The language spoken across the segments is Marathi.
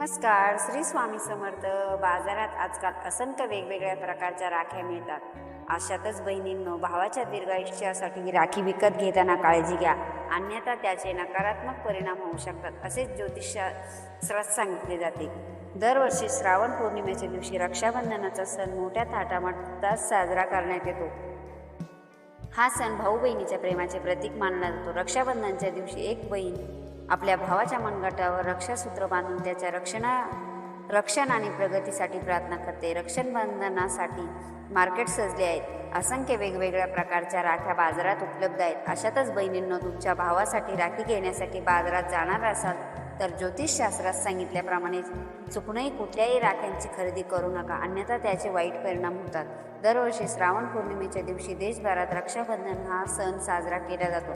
नमस्कार श्री स्वामी समर्थ. बाजारात आजकाल असंख्य वेगवेगळ्या प्रकारच्या राख्या मिळतात. अशातच बहिणींनो भावाच्या दीर्घायुष्यासाठी राखी विकत घेताना काळजी घ्या. अन्यथा त्याचे नकारात्मक परिणाम होऊ शकतात असेच ज्योतिषशास्त्रात सांगितले जाते. दरवर्षी श्रावण पौर्णिमेच्या दिवशी रक्षाबंधनाचा सण मोठ्या थाटामाटात साजरा करण्यात येतो. हा सण भाऊ बहिणीच्या प्रेमाचे प्रतीक मानला जातो. रक्षाबंधनच्या दिवशी एक बहीण आपल्या भावाच्या मनगटावर रक्षासूत्र बांधून त्याच्या रक्षणा रक्षण आणि प्रगतीसाठी प्रार्थना करते. रक्षणबंधनासाठी मार्केट सजले आहेत. असंख्य वेगवेगळ्या प्रकारच्या राख्या बाजारात उपलब्ध आहेत. अशातच बहिणींनो तुमच्या भावासाठी राखी घेण्यासाठी बाजारात जाणार असाल तर ज्योतिषशास्त्रात सांगितल्याप्रमाणे चुकूनही कुठल्याही राख्यांची खरेदी करू नका अन्यथा त्याचे वाईट परिणाम होतात. दरवर्षी श्रावण पौर्णिमेच्या दिवशी देशभरात रक्षाबंधन हा सण साजरा केला जातो.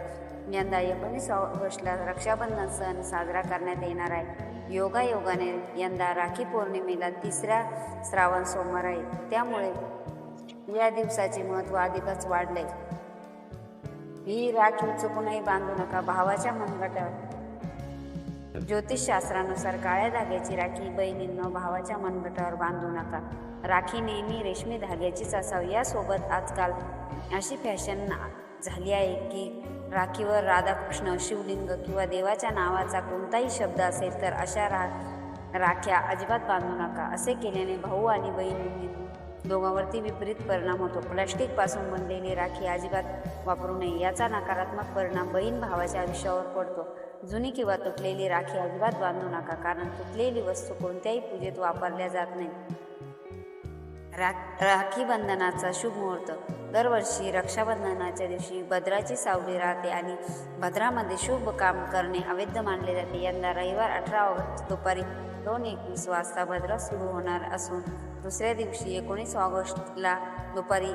यंदा एकोणीस ऑगस्टला रक्षाबंधन सण साजरा करण्यात येणार आहे. योगायोगाने यंदा राखी पौर्णिमेला तिसऱ्या श्रावण सोमवार आहे. त्यामुळे या दिवसाचे महत्त्व अधिकच वाढले ही राखी चुकूनही बांधू नका. भावाच्या मनगटात ज्योतिषशास्त्रानुसार काळ्या धाग्याची राखी बहिणींनो भावाच्या मनगटावर बांधू नका. राखी नेहमी रेशमी धाग्याचीच असावी. यासोबत आजकाल अशी फॅशन झाली आहे की राखीवर राधाकृष्ण शिवलिंग किंवा देवाच्या नावाचा कोणताही शब्द असेल तर अशा रा राख्या अजिबात बांधू नका. असे केल्याने भाऊ आणि बहिणींनी दोघांवरती विपरीत परिणाम होतो. प्लास्टिकपासून बनलेली राखी अजिबात वापरू नये. याचा नकारात्मक परिणाम बहीण भावाच्या आयुष्यावर पडतो. जुनी किंवा तुटलेली राखी अजिबात बांधू नका कारण तुटलेली वस्तू कोणत्याही पूजेत वापरल्या जात नाही रा राखी बंधनाचा शुभ मुहूर्त. दरवर्षी रक्षाबंधनाच्या दिवशी भद्राची सावली राहते आणि भद्रामध्ये शुभ काम करणे अवैध मानले जाते. यंदा रविवार अठरा ऑगस्ट दुपारी दोन एकवीस वाजता भद्रा सुरू होणार असून दुसऱ्या दिवशी एकोणीस ऑगस्टला दुपारी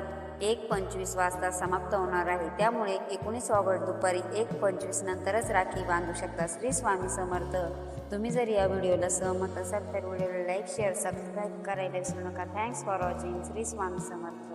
एक पंचवीस वाजता समाप्त होणार आहे. त्यामुळे एकोणीस ऑगस्ट दुपारी एक पंचवीस नंतरच राखी बांधू शकता. श्री स्वामी समर्थ. तुम्ही जर या व्हिडिओला सहमत असाल तर व्हिडिओला लाईक शेअर सबस्क्राईब करायला विसरू नका. Thanks for watching Shri Swami Samarth.